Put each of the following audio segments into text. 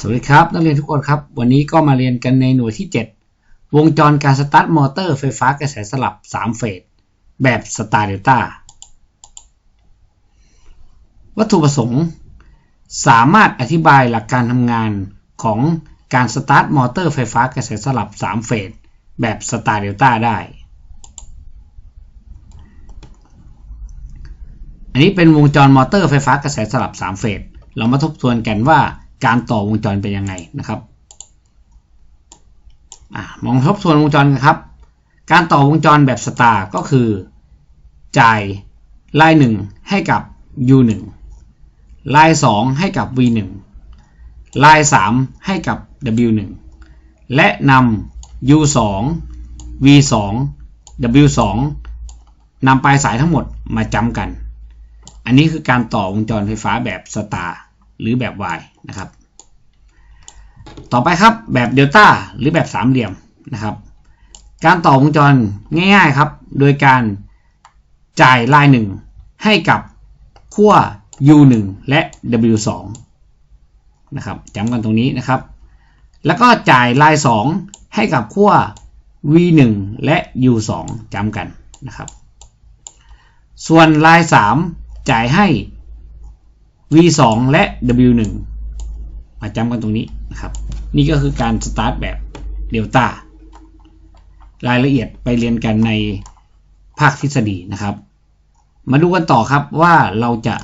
สวัสดีครับ นักเรียนทุกคนครับ วันนี้ก็มาเรียนกันในหน่วยที่ 7 วงจรการสตาร์ทมอเตอร์ไฟฟ้ากระแสสลับ 3 เฟส แบบสตาร์เดลต้าวัตถุประสงค์ สามารถอธิบายหลักการทำงานของการสตาร์ทมอเตอร์ไฟฟ้ากระแสสลับ 3 เฟส แบบสตาร์เดลต้าได้ อันนี้เป็นวงจรมอเตอร์ไฟฟ้ากระแสสลับ 3 เฟส เรามาทบทวนกันว่า การต่อวงจรเป็นยังไงนะครับอมองทบทวนวงจรกันครับ การต่อวงจรแบบสตาร์ก็คือ จ่ายลาย1ให้กับ U1 ลาย2ให้กับ V1 ลาย3ให้กับ W1 และนำ U2 V2 W2 นำปลายสายทั้งหมดมาจำกัน อันนี้คือการต่อวงจรไฟฟ้าแบบสตาร์ หรือแบบ Y นะครับ ต่อไปครับแบบเดลต้าหรือแบบสามเหลี่ยมนะครับ การต่อวงจรง่ายๆครับ โดยการจ่ายลายหนึ่งให้กับขั้ว U1 และ W2 นะครับจำกันตรงนี้นะครับ แล้วก็จ่ายลาย 2 ให้กับขั้ว V1 และ U2 จำกันนะครับ ส่วนลาย 3 จ่ายให้ V2 และ W1 มาจำกันตรงนี้นะครับ นี่ก็คือการสตาร์ทแบบเดลต้ารายละเอียดไปเรียนกันในภาคทฤษฎีนะครับ มาดูกันต่อครับว่าเราจะ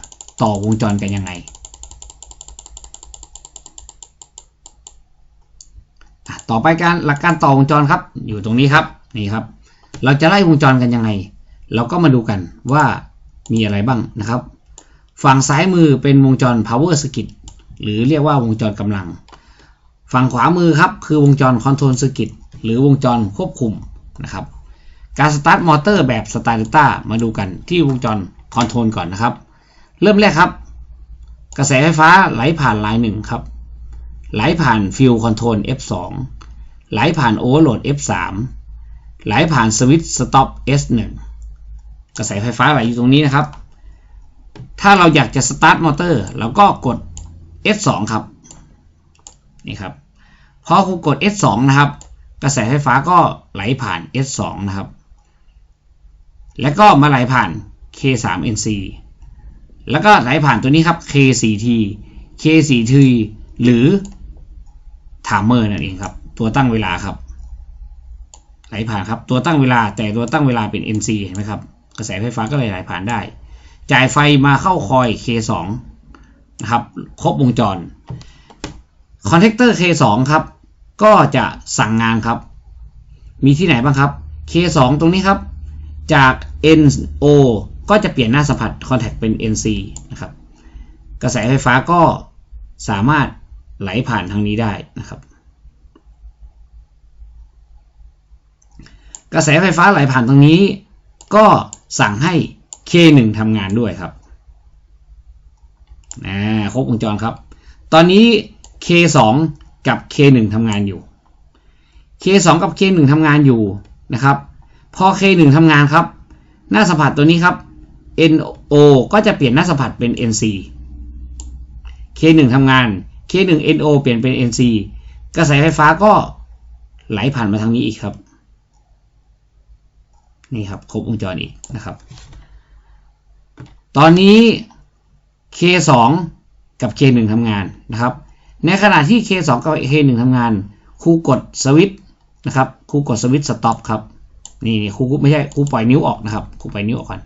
ต่อวงจรกันยังไงต่อไปการหลักการต่อวงจรครับ อยู่ตรงนี้ครับนี่ครับ เราจะไล่วงจรกันยังไง เราก็มาดูกันว่ามีอะไรบ้างนะครับ ฝั่งซ้ายมือเป็นวงจร power circuit หรือเรียกว่าวงจรกำลัง ฝั่งขวามือครับคือวงจร control circuit หรือวงจรควบคุมนะครับการสตาร์ทมอเตอร์แบบสตาร์ต้ามาดูกันที่วงจรคอนโทรลก่อนนะครับ เริ่มแรกครับ กระแสไฟฟ้าไหลผ่านลายหนึ่งครับ ไหลผ่านฟิลคอนโทรล F2 ไหลผ่านโอเวอร์โหลด F3 ไหลผ่านสวิตช์สต็อป S1 กระแสไฟฟ้าไหลอยู่ตรงนี้นะครับ ถ้าเราอยากจะสตาร์ทมอเตอร์เราก็กด S2 ครับ นี่ครับ พอครูกด S2 นะครับ กระแสไฟฟ้าก็ไหลผ่าน S2 นะครับ แล้วก็มาไหลผ่าน K3NC แล้วก็ไหลผ่านตัวนี้ครับ K4T K4T หรือ timer นั่นเองครับ ตัวตั้งเวลาครับไหลผ่านครับ ตัวตั้งเวลาแต่ตัวตั้งเวลาเป็น NC เห็นไหมครับ กระแสไฟฟ้าก็เลยไหลผ่านได้ จ่ายไฟมาเข้าคอย K2 นะครับ ครบวงจรคอนแทคเตอร์ K2 ครับ ก็จะสั่งงานครับ มีที่ไหนบ้างครับ K2 ตรงนี้ครับ จาก NO ก็จะเปลี่ยนหน้าสัมผัสคอนแทคเป็น NC นะครับ กระแสไฟฟ้าก็สามารถไหลผ่านทางนี้ได้นะครับ กระแสไฟฟ้าไหลผ่านตรงนี้ ก็สั่งให้ K1 ทำงานด้วยครับนะครบวงจรครับ ตอนนี้ K2 กับ K1 ทำงานอยู่ K2 กับ K1 ทำงานอยู่นะครับ พอ K1 ทำงานครับ หน้าสัมผัสตัวนี้ครับ NO ก็จะเปลี่ยนหน้าสัมผัสเป็น NC K1 ทำงาน K1 NO เปลี่ยนเป็น NC กระแสไฟฟ้าก็ไหลผ่านมาทางนี้อีกครับ นี่ครับ ครบวงจรอีกนะครับ ตอนนี้ K2 กับ K1 ทำงานนะครับ ในขณะที่ K2 กับ K1 ทำงาน ครูกดสวิตช์นะครับ ครูกดสวิตช์สต็อปครับ นี่ครูไม่ใช่ครูปล่อยนิ้วออกนะครับ ครูปล่อยนิ้วออกก่อน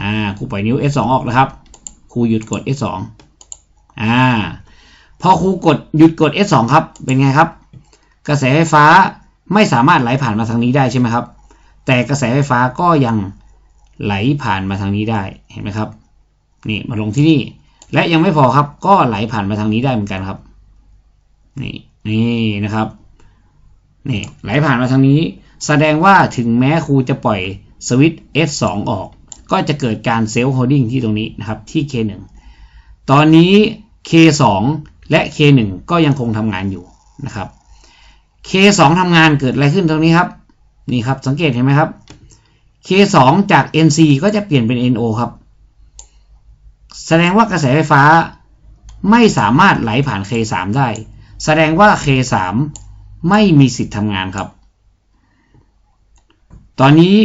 อ่า ครูปล่อยนิ้ว S2 ออกนะครับ ครูหยุดกด S2 อ่า พอครูกดหยุดกด S2 ครับ เป็นไงครับ กระแสไฟฟ้าไม่สามารถไหลผ่านมาทางนี้ได้ใช่ไหมครับ แต่กระแสไฟฟ้าก็ยัง ไหลผ่านมาทางนี้ได้เห็นไหมครับ นี่มาลงที่นี่ และยังไม่พอครับ ก็ไหลผ่านมาทางนี้ได้เหมือนกันครับ นี่นี่นะครับนี่ไหลผ่านมาทางนี้ แสดงว่าถึงแม้ครูจะปล่อยสวิตช์ S2 ออก ก็จะเกิดการเซลล์โฮดดิ้งที่ตรงนี้นะครับที่ K1 ตอนนี้ K2 และ K1 ก็ยังคงทำงานอยู่นะครับ K2 ทำงานเกิดอะไรขึ้นตรงนี้ครับ นี่ครับสังเกตเห็นไหมครับ K2 จาก NC ก็จะเปลี่ยนเป็น NO ครับ แสดงว่ากระแสไฟฟ้าไม่สามารถไหลผ่าน K3 ได้ แสดงว่า K3 ไม่มีสิทธิ์ทำงานครับ ตอนนี้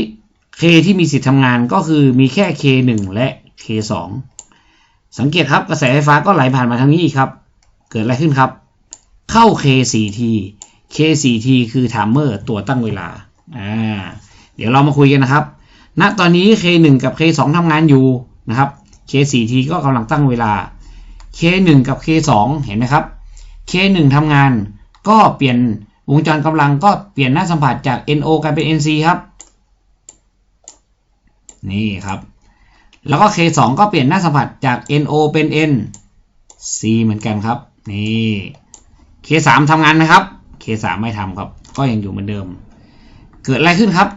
K ที่มีสิทธิ์ทำงานก็คือมีแค่ K1 และ K2 สังเกตครับกระแสไฟฟ้าก็ไหลผ่านมาทางนี้ครับ เกิดอะไรขึ้นครับ เข้า K4T K4T คือไทม์เมอร์ตัวตั้งเวลาอ่า เดี๋ยวเรามาคุยกันนะครับณตอนนี้ K1 กับ K2 ทำงานอยู่นะครับ K4T ก็กำลังตั้งเวลา K1 กับ K2 เห็นไหมครับ K1 ทำงานก็เปลี่ยนวงจรกำลังก็เปลี่ยนหน้าสัมผัสจาก NO กลายเป็น NC ครับ นี่ครับ แล้วก็ K2 ก็เปลี่ยนหน้าสัมผัสจาก NO เป็น NC เหมือนกันครับ นี่ K3 ทำงานนะครับ K3 ไม่ทำครับ ก็ยังอยู่เหมือนเดิม เกิดอะไรขึ้นครับ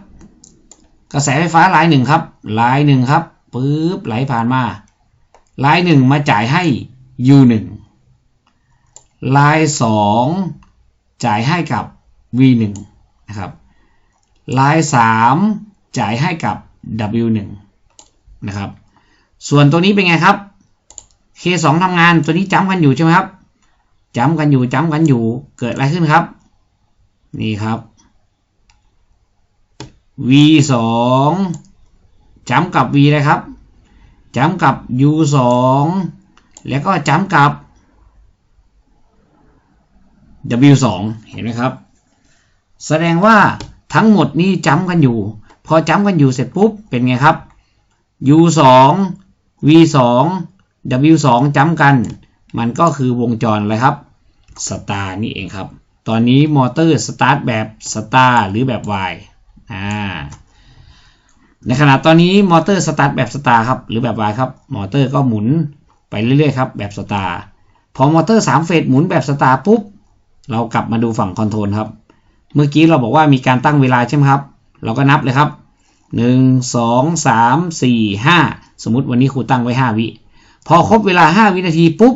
กระแสไฟฟ้าลายหนึ่งครับลายหนึ่งครับปึ๊บไหลผ่านมาลายหนึ่งมาจ่ายให้ U1 ลายสองจ่ายให้กับ V1 นะครับลายสามจ่ายให้กับ W1 นะครับส่วนตัวนี้เป็นไงครับ K2 ทำงานตัวนี้จ้ำกันอยู่ใช่ไหมครับจ้ำกันอยู่จ้ำกันอยู่เกิดอะไรขึ้นครับ นี่ครับ V 2จ้ำกับ V เลยครับจ้ำกับ U 2แล้วก็จ้ำกับ W 2เห็นไหมครับ แสดงว่าทั้งหมดนี้จ้ำกันอยู่ พอจ้ำกันอยู่เสร็จปุ๊บเป็นไงครับ U 2 V 2 W 2จ้ำกัน มันก็คือวงจรอะไรครับสตาร์นี่เองครับ ตอนนี้มอเตอร์สตาร์ทแบบสตาร์หรือแบบ Y อ่าในขณะตอนนี้มอเตอร์สตาร์ทแบบสตาร์ครับหรือแบบ Y ครับมอเตอร์ก็หมุนไปเรื่อยๆครับแบบสตาร์พอมอเตอร์3เฟสหมุนแบบสตาร์ปุ๊บเรากลับมาดูฝั่งคอนโทรลครับเมื่อกี้เราบอกว่ามีการตั้งเวลาใช่ไหมครับ เราก็นับเลยครับ 1 2 3 4 5 สมมุติวันนี้ครูตั้งไว้ 5 วิ พอครบเวลา 5 วินาทีปุ๊บ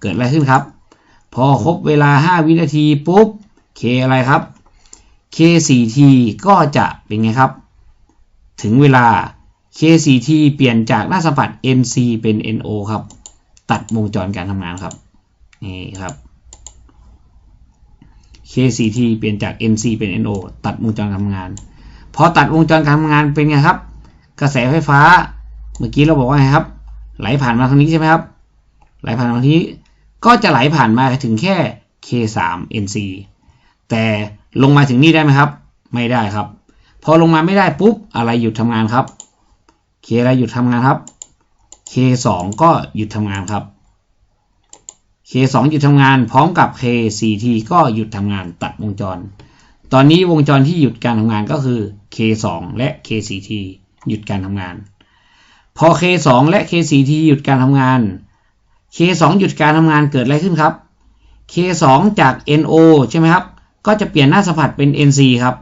เกิดอะไรขึ้นครับ พอครบเวลา 5 วินาทีปุ๊บ K อะไรครับ K4T ก็จะเป็นไงครับ ถึงเวลา K4T เปลี่ยนจากหน้าสัมผัส NC เป็น NO ครับ ตัดวงจรการทำงานครับ นี่ครับ K4T เปลี่ยนจาก NC เป็น NO ตัดวงจรการทำงาน พอตัดวงจรการทำงานเป็นไงครับ กระแสไฟฟ้า เมื่อกี้เราบอกว่าไงครับ ไหลผ่านมาทางนี้ใช่ไหมครับ ไหลผ่านมาทางนี้ ก็จะไหลผ่านมาถึงแค่ K3 NC แต่ ลงมาถึงนี่ได้ไหมครับ ไม่ได้ครับ พอลงมาไม่ได้ปุ๊บอะไรหยุดทำงานครับ K อะไรหยุดทำงานครับ K2 ก็หยุดทำงานครับ K2 หยุดทำงานพร้อมกับ K4T ก็หยุดทำงานตัดวงจร ตอนนี้วงจรที่หยุดการทำงานก็คือ K2 และ K4T หยุดการทำงาน พอ K2 และ K4T หยุดการทำงาน K2 หยุดการทำงานเกิดอะไรขึ้นครับ K2 จาก NO ใช่ไหมครับ ก็จะเปลี่ยนหน้าสัมผัสเป็น NC ครับ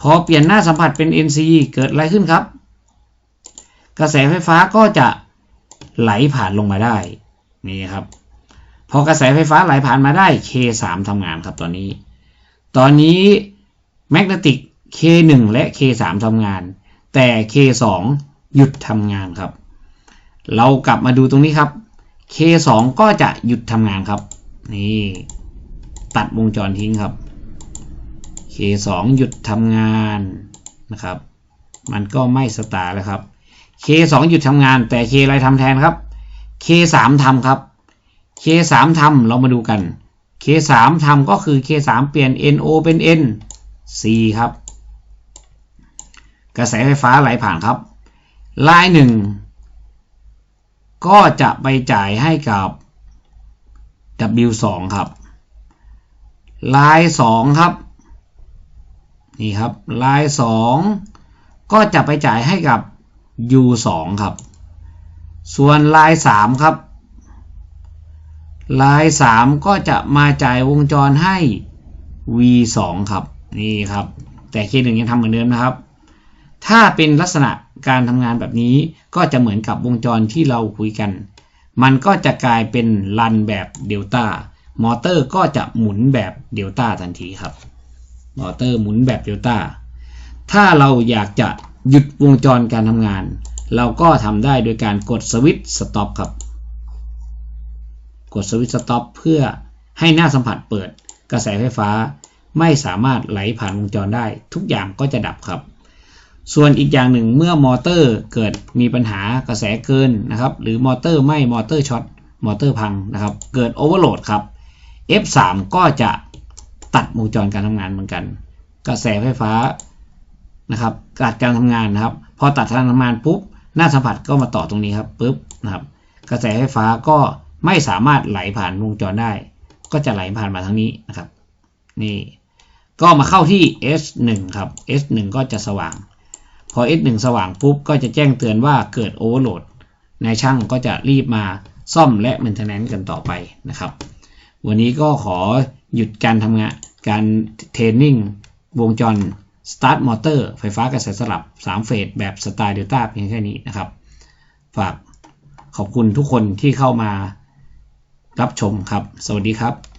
พอเปลี่ยนหน้าสัมผัสเป็น NC เกิดอะไรขึ้นครับ กระแสไฟฟ้าก็จะไหลผ่านลงมาได้นี่ครับ พอกระแสไฟฟ้าไหลผ่านมาได้ K3 ทำงานครับตอนนี้ ตอนนี้แมกเนติก K1 และ K3 ทำงาน แต่ K2 หยุดทำงานครับ เรากลับมาดูตรงนี้ครับ K2 ก็จะหยุดทำงานครับ นี่ตัดวงจรทิ้งครับ K2 หยุดทำงานนะครับ มันก็ไม่สตาร์แล้วครับ K2 หยุดทำงานแต่ K อะไรทำแทนครับ K3 ทำครับ K3 ทำเรามาดูกัน K3 ทำก็คือ K3 เปลี่ยน NO เป็น N C ครับ กระแสไฟฟ้าไหลผ่านครับลายหนึ่งก็จะไปจ่ายให้กับ W2 ครับ ลาย2ครับ นี่ครับ ลาย2ก็จะไปจ่ายให้กับ U2 ครับ ส่วนลาย3ครับ ลาย3ก็จะมาจ่ายวงจรให้ V2 ครับ นี่ครับ แต่ K1 ยังทำเหมือนเดิมนะครับ ถ้าเป็นลักษณะการทำงานแบบนี้ก็จะเหมือนกับวงจรที่เราคุยกัน มันก็จะกลายเป็นรันแบบเดลต้ามอเตอร์ก็จะหมุนแบบเดลต้าทันทีครับ มอเตอร์หมุนแบบเดลต้า ถ้าเราอยากจะหยุดวงจรการทำงาน เราก็ทำได้โดยการกดสวิตช์สต็อปครับ กดสวิตช์สต็อปเพื่อให้หน้าสัมผัสเปิด กระแสไฟฟ้าไม่สามารถไหลผ่านวงจรได้ ทุกอย่างก็จะดับครับ ส่วนอีกอย่างหนึ่งเมื่อมอเตอร์เกิดมีปัญหากระแสเกินนะครับ หรือมอเตอร์ไหม่มอเตอร์ช็อตมอเตอร์พังนะครับ เกิดโอเวอร์โหลดครับ F3 ก็จะตัดวงจรการทำงานเหมือนกัน กระแสไฟฟ้านะครับตัดการทำงานนะครับ พอตัดการทำงานปุ๊บหน้าสัมผัสก็มาต่อตรงนี้ครับปุ๊บนะครับ กระแสไฟฟ้าก็ไม่สามารถไหลผ่านวงจรได้ ก็จะไหลผ่านมาทางนี้นะครับ นี่ ก็มาเข้าที่ S1 ครับ S1 ก็จะสว่าง พอ S1 สว่างปุ๊บก็จะแจ้งเตือนว่าเกิดโอเวอร์โหลดนายช่างก็จะรีบมาซ่อมและเมนเทนแนนซ์กันต่อไปนะครับ วันนี้ก็ขอหยุดการทำงานการเทรนนิ่งวงจร Start Motor ไฟฟ้ากระแสสลับ 3 เฟสแบบสไตล์เดลต้าเพียงแค่นี้นะครับ ฝากขอบคุณทุกคนที่เข้ามารับชมครับ สวัสดีครับ